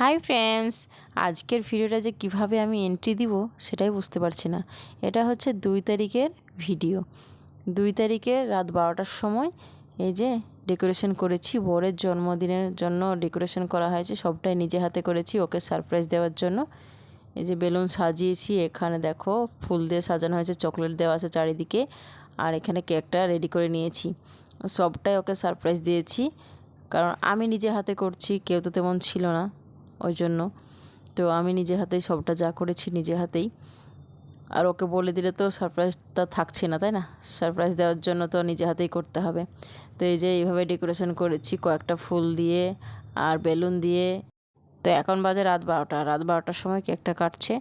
Hi friends, আজকের ভিডিওটা যে কীভাবে আমি এন্ট্রি দিব সেটাই বুঝতে পারছি না। এটা হচ্ছে দুই তারিখের ভিডিও। দুই তারিখে রাত বারোটার সময় এই যে ডেকোরেশন করেছি বরের জন্মদিনের জন্য ডেকোরেশন করা হয়েছে, সবটাই নিজে হাতে করেছি, ওকে সারপ্রাইজ দেওয়ার জন্য। এই যে বেলুন সাজিয়েছি, এখানে দেখো ফুল দিয়ে সাজানো হয়েছে, চকলেট দেওয়া আছে চারিদিকে, আর এখানে কেকটা রেডি করে নিয়েছি। সবটাই ওকে সারপ্রাইজ দিয়েছি, কারণ আমি নিজে হাতে করছি, কেউ তো তেমন ছিল না। ওই জন্য তো আমি নিজে হাতেই সবটা যা করেছি নিজে হাতেই। আর ওকে বলে দিলে তো সারপ্রাইজটা থাকছে না, তাই না? সারপ্রাইজ দেওয়ার জন্য তো নিজে হাতেই করতে হবে। তো এই যে এইভাবে ডেকোরেশন করেছি, কয়েকটা ফুল দিয়ে আর বেলুন দিয়ে। তো এখন বাজে রাত বারোটা। রাত বারোটার সময় কেকটা কাটছে।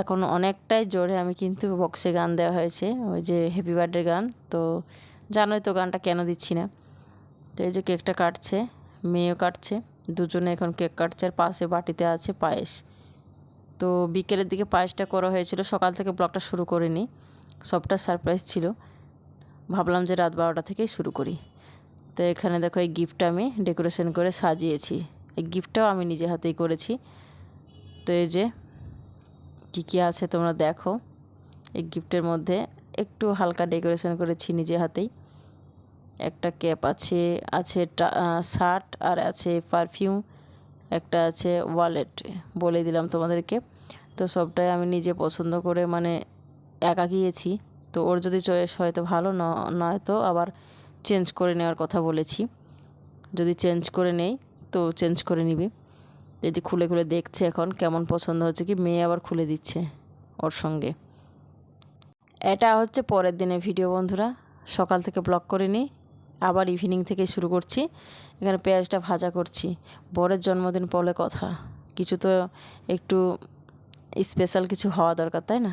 এখন অনেকটাই জোরে আমি কিন্তু বক্সে গান দেওয়া হয়েছে, ওই যে হ্যাপি বার্থডে গান। তো জানোই তো গানটা কেন দিচ্ছি না। তো এই যে কেকটা কাটছে, মেয়েও কাটছে। দুজনে এখন কেক কাটছে, আর পাশে বাটিতে আছে পায়েস। তো বিকেলের দিকে পায়েসটা করা হয়েছিল, সকাল থেকে ব্লগটা শুরু করিনি, সবটা সারপ্রাইজ ছিল। ভাবলাম যে রাত বারোটা থেকেই শুরু করি। তো এখানে দেখো এই গিফটটা আমি ডেকোরেশন করে সাজিয়েছি। এই গিফটটাও আমি নিজে হাতেই করেছি। তো এই যে, কী কী আছে তোমরা দেখো। এই গিফটের মধ্যে একটু হালকা ডেকোরেশন করেছি নিজে হাতেই। একটা ক্যাপ আছে আছে শার্ট আর আছে পারফিউম একটা আছে ওয়ালেট বলে দিলাম তোমাদেরকে। তো সবটাই আমি নিজে পছন্দ করে মানে একা গিয়েছি। তো ওর যদি চয়েস হয়তো ভালো নয় তো আবার চেঞ্জ করে নেওয়ার কথা বলেছি। যদি চেঞ্জ করে নেই তো চেঞ্জ করে নিবি। এই যে খুলে খুলে দেখছে এখন কেমন পছন্দ হচ্ছে কি, মেয়ে আবার খুলে দিচ্ছে ওর সঙ্গে। এটা হচ্ছে পরের দিনের ভিডিও বন্ধুরা। সকাল থেকে ব্লগ করে নিই আবার ইভিনিং থেকে শুরু করছি। এখানে পেঁয়াজটা ভাজা করছি। বরের জন্মদিন পলে কথা। কিছু তো একটু স্পেশাল কিছু হওয়া দরকার, তাই না?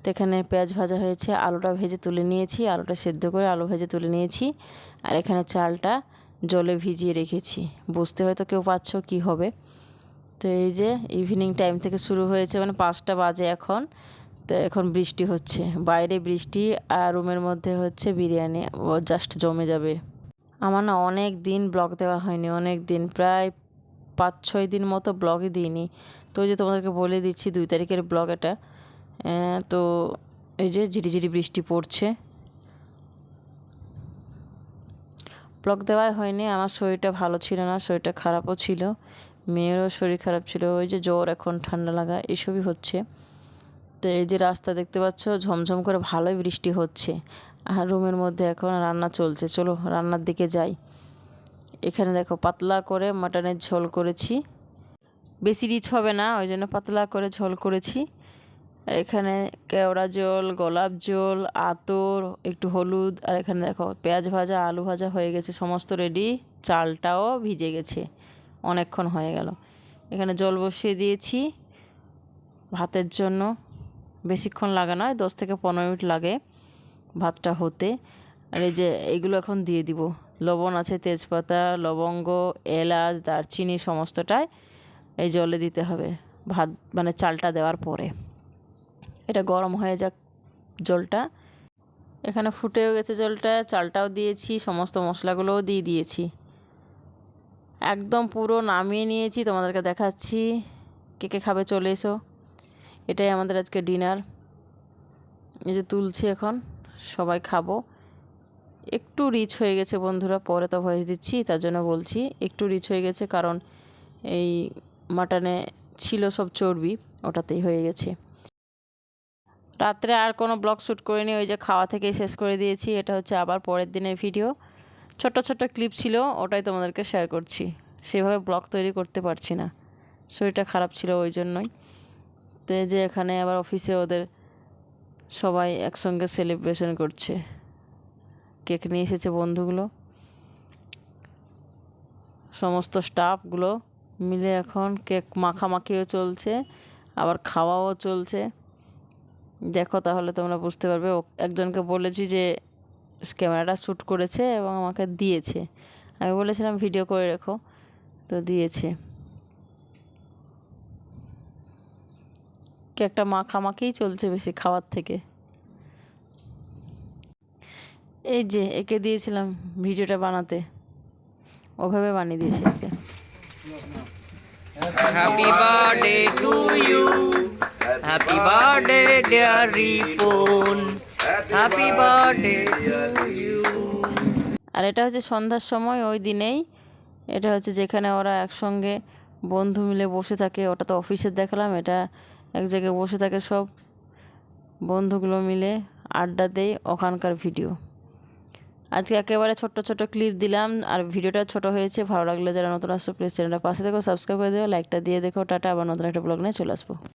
তো এখানে পেঁয়াজ ভাজা হয়েছে, আলুটা ভেজে তুলে নিয়েছি, আলুটা সেদ্ধ করে আলু ভেজে তুলে নিয়েছি। আর এখানে চালটা জলে ভিজিয়ে রেখেছি। বুঝতে হয়তো কেউ পাচ্ছ কি হবে। তো এই যে ইভিনিং টাইম থেকে শুরু হয়েছে মানে পাঁচটা বাজে এখন। তো এখন বৃষ্টি হচ্ছে। বাইরে বৃষ্টি আর রুমের মধ্যে হচ্ছে বিরিয়ানি। জাস্ট জমে যাবে। আমার না অনেক দিন ব্লগ দেওয়া হয়নি, অনেক দিন, প্রায় পাঁচ ছয় দিন মতো ব্লগই দিইনি। তো যে তোমাদেরকে বলে দিচ্ছি দুই তারিখের ব্লগ এটা। তো এই যে ঝিরিঝিরি বৃষ্টি পড়ছে। ব্লগ দেওয়াই হয়নি, আমার শরীরটা ভালো ছিল না, শরীরটা খারাপও ছিল, মেয়েরও শরীর খারাপ ছিল, ওই যে জ্বর এখন, ঠান্ডা লাগা, এসবই হচ্ছে। তো এই যে রাস্তা দেখতে পাচ্ছ, ঝমঝম করে ভালোই বৃষ্টি হচ্ছে। আর রুমের মধ্যে এখন রান্না চলছে। চলো রান্নার দিকে যাই। এখানে দেখো পাতলা করে মাটনের ঝোল করেছি। বেশি রিচ হবে না, ওই জন্য পাতলা করে ঝোল করেছি। আর এখানে কেওড়া জল গোলাপ জল আতর, একটু হলুদ, আর এখানে দেখো পেঁয়াজ ভাজা, আলু ভাজা হয়ে গেছে সমস্ত রেডি চালটাও ভিজে গেছে, অনেকক্ষণ হয়ে গেল। এখানে জল বসিয়ে দিয়েছি ভাতের জন্য। বেশিক্ষণ লাগে নয় দশ থেকে পনেরো মিনিট লাগে। ভাতটা হতে। আর এই যে এইগুলো এখন দিয়ে দিব। লবণ আছে তেজপাতা, লবঙ্গ, এলাচ, দারচিনি সমস্তটাই এই জলে দিতে হবে। ভাত মানে চালটা দেওয়ার পরে। এটা গরম হয়ে যাক জলটা। এখানে ফুটেও গেছে জলটা। চালটাও দিয়েছি, সমস্ত মশলাগুলোও দিয়ে দিয়েছি। একদম পুরো নামিয়ে নিয়েছি। তোমাদেরকে দেখাচ্ছি কে কে খাবে চলে এসো। এটাই আমাদের আজকে ডিনার। এই যে তুলছি এখন। সবাই খাব। একটু রিচ হয়ে গেছে বন্ধুরা, পরে তো ভয়েস দিচ্ছি, তার জন্য বলছি একটু রিচ হয়ে গেছে কারণ এই মাটনে ছিল সব চর্বি, ওটাতেই হয়ে গেছে। রাত্রে আর কোনো ব্লগ শ্যুট করিনি, ওই যে খাওয়া থেকেই শেষ করে দিয়েছি, এটা হচ্ছে আবার পরের দিনের ভিডিও ছোট ছোট ক্লিপ ছিল, ওটাই তোমাদেরকে শেয়ার করছি। সেভাবে ব্লগ তৈরি করতে পারছি না। শরীরটা খারাপ ছিল ওই জন্যই। তো যে এখানে আবার অফিসে ওদের সবাই একসঙ্গে সেলিব্রেশন করছে। কেক নিয়ে এসেছে বন্ধুগুলো। সমস্ত স্টাফগুলো মিলে এখন কেক মাখামাখিও চলছে, আবার খাওয়াও চলছে। দেখো তাহলে তোমরা বুঝতে পারবে একজনকে বলেছি যে, ক্যামেরাটা শ্যুট করেছে এবং আমাকে দিয়েছে। আমি বলেছিলাম, ভিডিও করে রেখো। তো দিয়েছে। কেকটা মাখামাখিই চলছে বেশি খাওয়ার থেকে এই যে একে দিয়েছিলাম ভিডিওটা বানাতে ওভাবে বানিয়ে দিয়েছি একে birthday to you. Happy birthday, dear Ripon. Happy birthday to you. আর এটা হচ্ছে সন্ধ্যার সময় ওই দিনেই এটা হচ্ছে যেখানে ওরা একসঙ্গে বন্ধু মিলে বসে থাকে ওটা তো অফিসের দেখালাম এটা এক জায়গায় বসে থাকে সব বন্ধুগুলো মিলে আড্ডা দেয় ওখানকার ভিডিও। আজকে একেবারে ছোট্ট ছোট ক্লিপ দিলাম আর ভিডিওটা ছোট হয়েছে, ভালো লাগলে যারা নতুন আসছো প্লিজ চ্যানেলটা পাশে দেখো সাবস্ক্রাইব করে দিও লাইকটা দিয়ে দেখো। টাটা, আবার নতুন একটা ব্লগ নিয়ে চলে আসব।